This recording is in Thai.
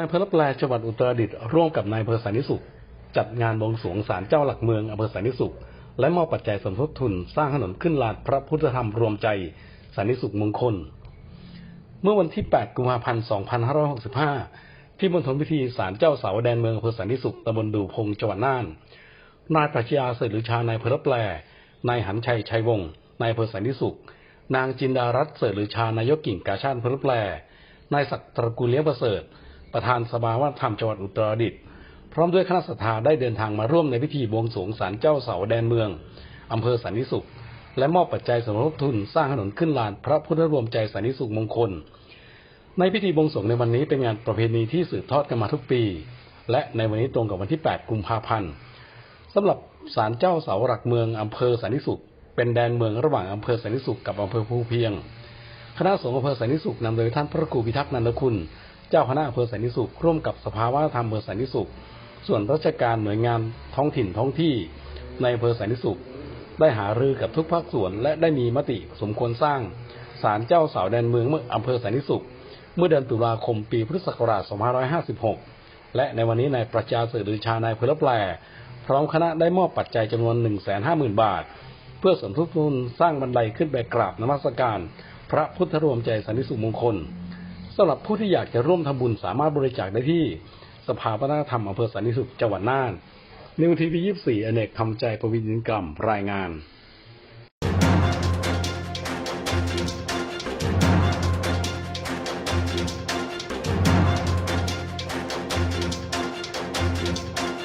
นายอำเภอรับแลจังหวัดอุตรดิตถ์ร่วมกับนายอำเภอสันนิสุข จัดงานบวงสรวงศาลเจ้าหลักเมืองอำเภอสันนิสุข และมอบปัจจัยสมทบทุนสร้างถนนขึ้นลานพระพุทธธรรมรวมใจสันนิสุขมงคล เมื่อวันที่ 8 กุมภาพันธ์ 2565 ที่มณฑลพิธีศาลเจ้าเสาแดนเมืองอำเภอสันนิสุขตำบลดูพงจังหวัดน่าน นายปรัชญาเสริชานายเพลรับแลนายหันชัยชัยวงศ์นายอำเภอสันนิสุข นางจินดารัตน์เสริชานายกกิ่งกาชาติเพลรับแลนายศักดิ์ตระกูลเลี้ยงประเสริฐ ประธานสภาวัฒนธรรมจังหวัดอุตรดิตถ์พร้อมด้วยคณะศรัทธาได้เดินทางมาร่วมในพิธีบวงสรวงศาลเจ้าเสาแดนเมือง อำเภอสันนิสุข และมอบปัจจัยสมทบทุนสร้างถนนขึ้นลานพระพุทธรวมใจสันนิสุขมงคล ในพิธีบวงสรวงในวันนี้เป็นงานประเพณีที่สืบทอดกันมาทุกปี และในวันนี้ตรงกับวันที่ 8 กุมภาพันธ์สำหรับศาลเจ้าเสาหลักเมืองอำเภอสันนิสุข เป็นแดนเมืองระหว่างอำเภอสันนิสุขกับอำเภอภูเพียง คณะสงฆ์อำเภอสันนิสุขนำโดยท่านพระครูพิทักษ์นันทคุณ เจ้าคณะอำเภอสันนิสุขร่วมกับสภาวัฒนธรรมอำเภอสันนิสุข ส่วนราชการหน่วยงานท้องถิ่นท้องที่ในอำเภอสันนิสุข ได้หารือกับทุกภาคส่วน และได้มีมติสมควรสร้างศาลเจ้าสาวแดนเมืองเมื่ออำเภอสันนิสุข เมื่อเดือนตุลาคมปีพุทธศักราช 2556 และในวันนี้นายประจาเสดือชานายพลแปลพร้อมคณะได้มอบปัจจัยจำนวน 150,000 บาท เพื่อสมทบทุนสร้างบันไดขึ้นไปกราบนมัสการ พระพุทธรวมใจสันนิสุขมงคล สำหรับผู้ที่อยากจะร่วมทำบุญสามารถบริจาคได้ที่สภาวัฒนธรรมอำเภอสันนิสุขจังหวัดน่านนิวทีวี24อเนกทำใจประวินกรรมรายงาน